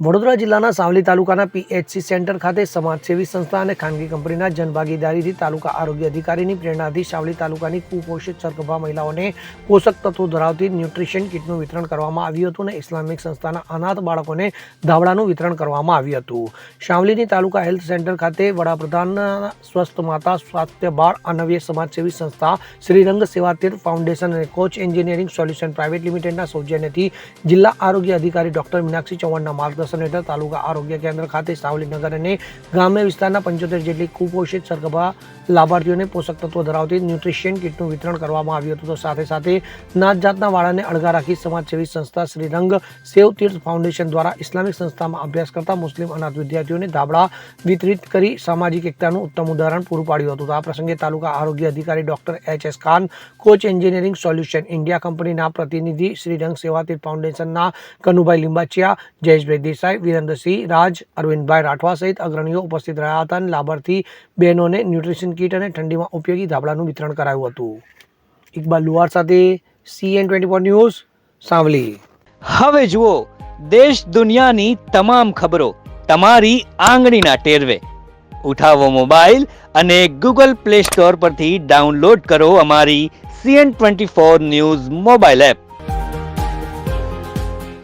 વડોદરા જિલ્લાના સાવલી તાલુકાના PHC centre ખાતે સમાજસેવી સંસ્થા અને ખાનગી કંપનીના જનભાગીદારીથી તાલુકા આરોગ્ય અધિકારીની પ્રેરણાથી સાવલી તાલુકાની કુપોષિત સરગભા મહિલાઓને પોષક તત્વો ધરાવતી ન્યુટ્રિશન કિટનું વિતરણ કરવામાં આવ્યું હતું અને ઇસ્લામિક સંસ્થાના અનાથ બાળકોને ધાબળાનું વિતરણ કરવામાં આવ્યું હતું. સાવલીની તાલુકા હેલ્થ સેન્ટર ખાતે વડાપ્રધાનના સ્વસ્થ માતા સ્વાસ્થ્ય બાળ અનવ્ય સમાજસેવી સંસ્થા, શ્રીરંગ સેવાતીર્થ ફાઉન્ડેશન અને કોચ એન્જિનિયરિંગ સોલ્યુશન પ્રાઇવેટ લિમિટેડના સૌજન્યથી જિલ્લા આરોગ્ય અધિકારી ડોક્ટર મીનાક્ષી ચૌહાણના માર્ગદર્શન હેઠળ તાલુકા આરોગ્ય કેન્દ્ર ખાતે સાવલી નગર અને ગ્રામ્ય વિસ્તારના પંચોતેર જેટલી કુપોષિત સરગભા લાભાર્થીઓને પોષક તત્વો ધરાવતી ન્યુટ્રિશિયન કિટનું વિતરણ કરવામાં આવ્યું હતું. તો સાથે સાથે નાત જાતના વાળાને અળગા રાખી સમાજસેવી સંસ્થા શ્રીરંગ સેવ તીર્થ ફાઉન્ડેશન દ્વારા ઇસ્લામિક સંસ્થામાં અભ્યાસ કરતા મુસ્લિમ અનાથ વિદ્યાર્થીઓને ધાબળા વિતરિત કરી સામાજિક એકતાનું ઉત્તમ ઉદાહરણ પૂરું પાડ્યું હતું. આ પ્રસંગે તાલુકા આરોગ્ય અધિકારી doctor H S Khan, Koch engineering solution India કંપનીના પ્રતિનિધિ શ્રીરંગ સેવાતીર્થ ફાઉન્ડેશનના કનુભાઈ લિંબાચિયા, જયેશભાઈ દેસાઈ વિરેન્દ્રસિંહ, રાજ અરવિંદભાઈ રાઠવા સહિત અગ્રણીઓ ઉપસ્થિત રહ્યા હતા અને લાભાર્થી બહેનોને ન્યુટ્રિશન કીટ અને ઠંડીમાં ઉપયોગી ધાબળાનું વિતરણ કરાયું હતું. ઇકબાલ લુહાર સાથે CN twenty four news, Savli. હવે જુઓ, દેશ દુનિયાની તમામ ખબરો તમારી આંગળીના ટેરવે. ઉઠાવો મોબાઈલ અને ગૂગલ પ્લે સ્ટોર પરથી ડાઉનલોડ કરો અમારી CN twenty four news mobile app.